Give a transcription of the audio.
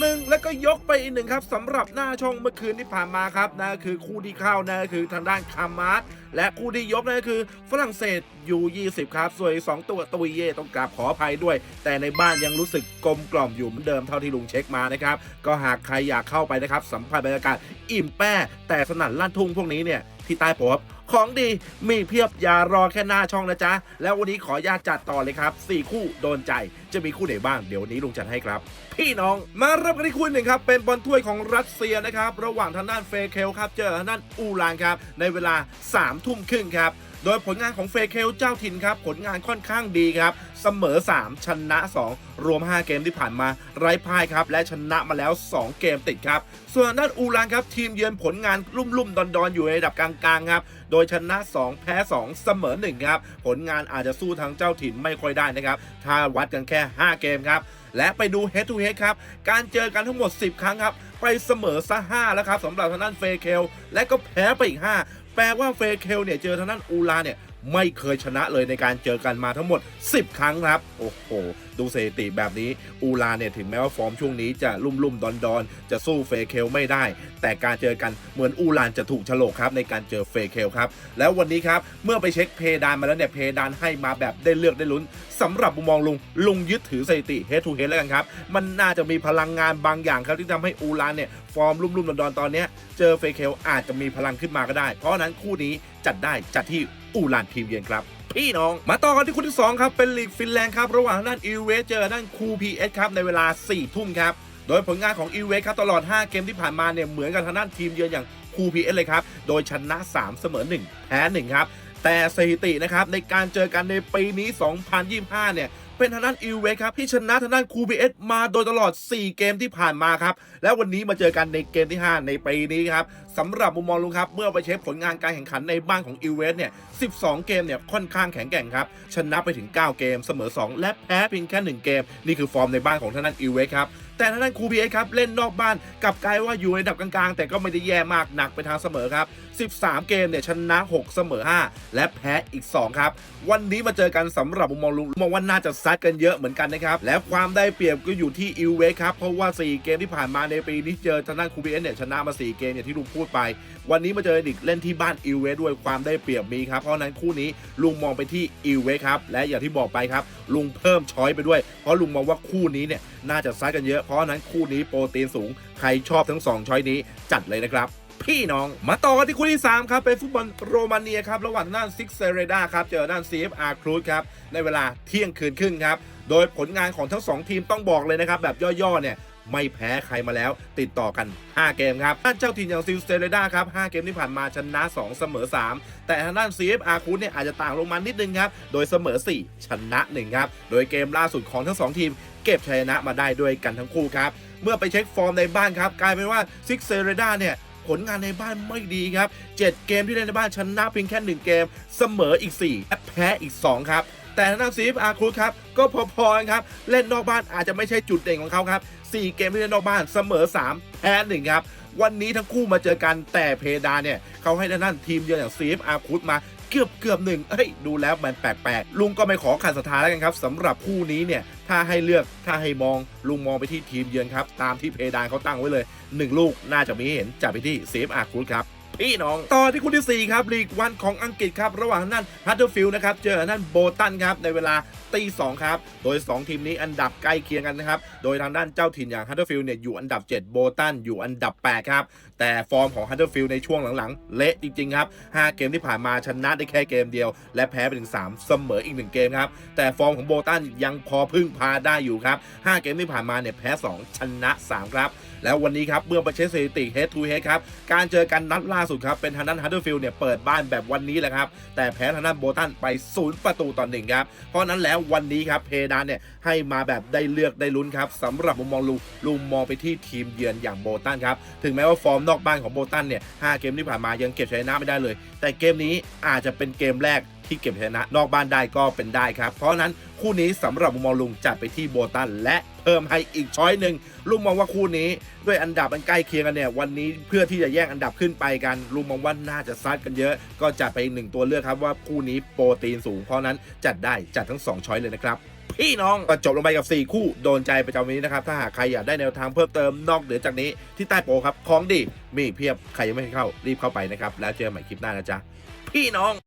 หนึ่งแล้วก็ยกไปอีกหนึ่งครับสำหรับหน้าช่องเมื่อคืนที่ผ่านมาครับนั่นคือคู่ที่เข้านั่นคือทางด้านคามาร์สและคู่ที่ยกนั่นคือฝรั่งเศสยู20 ครับ ส่วนอีกสองตัวตุยเย่ต้องกราบขออภัยด้วย แต่ในบ้านยังรู้สึกกลมกล่อมอยู่เหมือนเดิมเท่าที่ลุงเช็คมานะครับ ก็หากใครอยากเข้าไปนะครับ สัมผัสบรรยากาศอิ่มแป้ แต่สนั่นลั่นทุ่งพวกนี้เนี่ยที่ใต้โพบ ของดีมีเพียบอย่ารอแค่หน้าช่องนะจ๊ะ แล้ววันนี้ขอญาตจัดต่อเลยครับ 4 คู่โดนใจจะมีคู่ไหนบ้างเดี๋ยวนี้ลุงจัดให้ครับ พี่น้องมาเริ่มกันที่คู่หนึ่งครับเป็นบอลถ้วยของรัสเซียนะครับระหว่างทางด้านเฟเคลครับเจอทางด้านอูรานครับในเวลา3ทุ่มครึ่งครับ โดยผลงานของเฟเคลเจ้าถิ่นครับ ผลงานค่อนข้างดีครับ เสมอ 3 ชนะ 2 รวม 5 เกมที่ผ่านมาไร้พ่ายครับ และชนะมาแล้ว 2 เกมติดครับ ส่วนด้านอูรานครับ ทีมเยือนผลงานลุ่มๆ ดอนๆ อยู่ในระดับกลางๆครับโดยชนะ 2 แพ้ 2 เสมอ 1 ครับ ผลงานอาจจะสู้ทางเจ้าถิ่นไม่ค่อยได้นะครับ ถ้าวัดกันแค่ 5 เกมครับ และไปดู head to head ครับ การเจอกันทั้งหมด 10 ครั้งครับ ไปเสมอซะ5แล้วครับสำหรับทางด้านเฟเคลและก็แพ้ไปอีก 5 แปลว่าเฟเคลเนี่ยเจอทางด้านอูลาเนี่ย ไม่เคยชนะเลยในการเจอกันมาทั้งหมด 10 ครั้งครับ โอ้โห ดูสถิติแบบนี้ อูลาเนี่ยถึงแม้ว่าฟอร์มช่วงนี้จะลุ่มลุ่มดอนดอนจะสู้เฟเคลไม่ได้ แต่การเจอกันเหมือนอูลานจะถูกฉลกครับในการเจอเฟเคลครับ แล้ววันนี้ครับเมื่อไปเช็คเพดานมาแล้วเนี่ยเพดานให้มาแบบได้เลือกได้ลุ้นสำหรับมุมมองลุงลุงยึดถือสถิติ head to head แล้วกันครับ มันน่าจะมีพลังงานบางอย่างครับที่ทำให้อูลานเนี่ยฟอร์มลุ่มลุ่มดอนดอนตอนเนี้ยเจอเฟเคลอาจจะมีพลังขึ้นมาก็ได้ เพราะฉะนั้นคู่นี้ จัดได้จัดที่อูลานทีมเยือนครับ พี่น้อง มาต่อกันที่คู่ที่ 2 ครับ เป็นลีกฟินแลนด์ครับ ระหว่างด้านอีเวสเจอด้านคูพีเอสครับ ในเวลา 4 ทุ่มครับ โดยผลงานของอีเวสครับตลอด 5 เกมที่ผ่านมาเนี่ยเหมือนกับทางด้านทีมเยือนอย่างคูพีเอสเลยครับ โดยชนะ 3 เสมอ 1 แพ้ 1 ครับแต่สถิตินะครับในการเจอกันในปีนี้ 2025 เนี่ย เป็นทางด้านอิวเวสครับที่ชนะทางด้านคูพีเอสมาโดยตลอด 4 เกมที่ผ่านมาครับ แล้ววันนี้มาเจอกันในเกมที่ 5 ในปีนี้ครับสำหรับมุมมองลุงครับ เมื่อไปเช็คผลงานการแข่งขันในบ้านของอิวเวสเนี่ย 12 เกมเนี่ยค่อนข้างแข็งแกร่งครับ ชนะไปถึง 9 เกม เสมอ 2 และแพ้เพียงแค่ 1 เกม นี่คือฟอร์มในบ้านของทางด้านอิวเวสครับแต่ทางด้านคูพีเอสครับ เล่นนอกบ้านกลับกลายว่าอยู่ในดับกลางๆ แต่ก็ไม่ได้แย่มากหนักไปทางเสมอครับ 13 เกมเนี่ยชนะ 6 เสมอ 5 และแพ้อีก 2 ครับ วันนี้มาเจอกันสำหรับมุมมองลุงมองว่าน่าจะซัดกันเยอะเหมือนกันนะครับ และความได้เปรียบก็อยู่ที่อิวเวสครับ เพราะว่า 4 เกมที่ผ่านมาในปีนี้เจอทางด้านคูพีเอสเนี่ยชนะมา 4 เกมอย่างที่ลุงพูดไป วันนี้มาเจออีกเล่นที่บ้านอิวเวสด้วยความได้เปรียบมีครับ เพราะนั้นคู่นี้ลุงมองไปที่อิวเวสครับ และอย่างที่บอกไปครับลุงเพิ่มช้อยไปด้วย เพราะลุงมองว่าคู่นี้เนี่ยน่าจะซัดกันเยอะ เพราะฉะนั้นคู่นี้โปรตีนสูง ใครชอบทั้ง 2 ช้อยนี้จัดเลยนะครับ พี่น้อง มาต่อกันที่คู่ที่ 3 ครับเป็นฟุตบอลโรมาเนียครับระหว่างด้านซิกเซเรดาครับเจอด้าน CFR ครูซครับในเวลาเที่ยงคืนครึ่งครับโดยผลงานของทั้ง 2 ทีมต้องบอกเลยนะครับแบบย่อๆเนี่ยไม่แพ้ใครมาแล้วติดต่อกัน 5 เกมครับด้านเจ้าถิ่นอย่างซิลเซเรดาครับ 5 เกมที่ผ่านมาชนะ 2 เสมอ 3 แต่ทางด้าน CFR คูเนี่ยอาจจะต่างลงมานิดนึงครับ โดยเสมอ 4 ชนะ 1 ครับ โดยเกมล่าสุดของทั้ง 2 ทีม เก็บชัยชนะมาได้ด้วยกันทั้งคู่ครับ เมื่อไปเช็คฟอร์มในบ้านครับ กลายเป็นว่าซิกเซเรดาเนี่ย ผลงานในบ้านไม่ดีครับ 7 เกมที่เล่นในบ้านชนะเพียงแค่ 1 เกม เสมออีก4และแพ้อีก 2 ครับ แต่ทางซีฟอาร์ครูครับก็พอๆครับ เล่นนอกบ้านอาจจะไม่ใช่จุดเด่นของเขาครับ4เกมที่เล่นนอกบ้านเสมอ 3 แพ้1ครับวันนี้ทั้งคู่มาเจอกันแต่เพดานเนี่ยเขาให้ทางด้านทีมเยือนอย่างซีฟอาร์ครูมา เกือบเกือบหนึ่งเอ้ยดูแล้วมันแปลกๆลุงก็ไม่ขอขัดศรัทธาแล้วกันครับสำหรับคู่นี้เนี่ยถ้าให้เลือกถ้าให้มองลุงมองไปที่ทีมเยือนครับตามที่เพดานเขาตั้งไว้เลย 1 ลูกน่าจะมีเห็นจากไปที่เซฟอาร์คูดครับ พี่น้อง ต่อที่คู่ที่ 4 ครับลีกวันของอังกฤษครับ ระหว่างนั่นฮัตเตอร์ฟิลด์นะครับ เจอนั่นโบตันครับ ในเวลาตีสองครับ โดย 2 ทีมนี้อันดับใกล้เคียงกันนะครับ โดยทางด้านเจ้าถิ่นอย่างฮัตเตอร์ฟิลด์เนี่ยอยู่อันดับ 7 โบตันอยู่อันดับ 8 ครับ แต่ฟอร์มของฮัตเตอร์ฟิลด์ในช่วงหลังๆ เละจริงๆครับ 5 เกมที่ผ่านมาชนะได้แค่เกมเดียว และแพ้ไปถึง 3 เสมออีก 1 เกมครับ แต่ฟอร์มของโบตันยังพอพึ่งพาได้อยู่ครับ 5 เกมที่ผ่านมาเนี่ยแพ้ 2 ชนะ 3 ครับ แล้ววันนี้ครับเมื่อไปเช็คสถิติ head to head ครับการเจอกันนัดล่าสุดครับ เป็นทางด้านฮัตเตอร์ฟิลด์เนี่ยเปิดบ้านแบบวันนี้แหละครับ แต่แพ้ทางด้านโบตันไป 0 ประตูต่อหนึ่งครับ เพราะนั้นแล้ววันนี้ครับเพดานเนี่ยให้มาแบบได้เลือกได้ลุ้นครับสำหรับมุมมองลุงลุงมองไปที่ทีมเยือนอย่างโบตันครับ ถึงแม้ว่าฟอร์มนอกบ้านของโบตันเนี่ยหเกมที่ผ่านมายังเก็บชัยชนะไม่ได้เลย แต่เกมนี้อาจจะเป็นเกมแรก ที่เก็บชนะนอกบ้านได้ก็เป็นได้ครับ เพราะนั้นคู่นี้สำหรับมุมมองลุงจัดไปที่โบตัน และเพิ่มให้อีกช้อยหนึ่งลุงมองว่าคู่นี้ด้วยอันดับมันใกล้เคียงกันเนี่ยวันนี้เพื่อที่จะแย่งอันดับขึ้นไปกันลุงมองว่าน่าจะซัดกันเยอะ ก็จัดไปอีกหนึ่งตัวเลือกครับว่าคู่นี้โปรตีนสูงเพราะนั้นจัดได้จัดทั้งสองช้อยเลยนะครับพี่น้องก็จบลงไปกับ 4 คู่โดนใจประจำวันนี้นะครับ ถ้าหากใครอยากได้แนวทางเพิ่มเติมนอกเหนือจากนี้ที่ใต้โปรครับของดีมีเพียบใครยังไม่เข้ารีบเข้าไปนะครับ แล้วเจอกันใหม่คลิปหน้านะจ๊ะพี่น้อง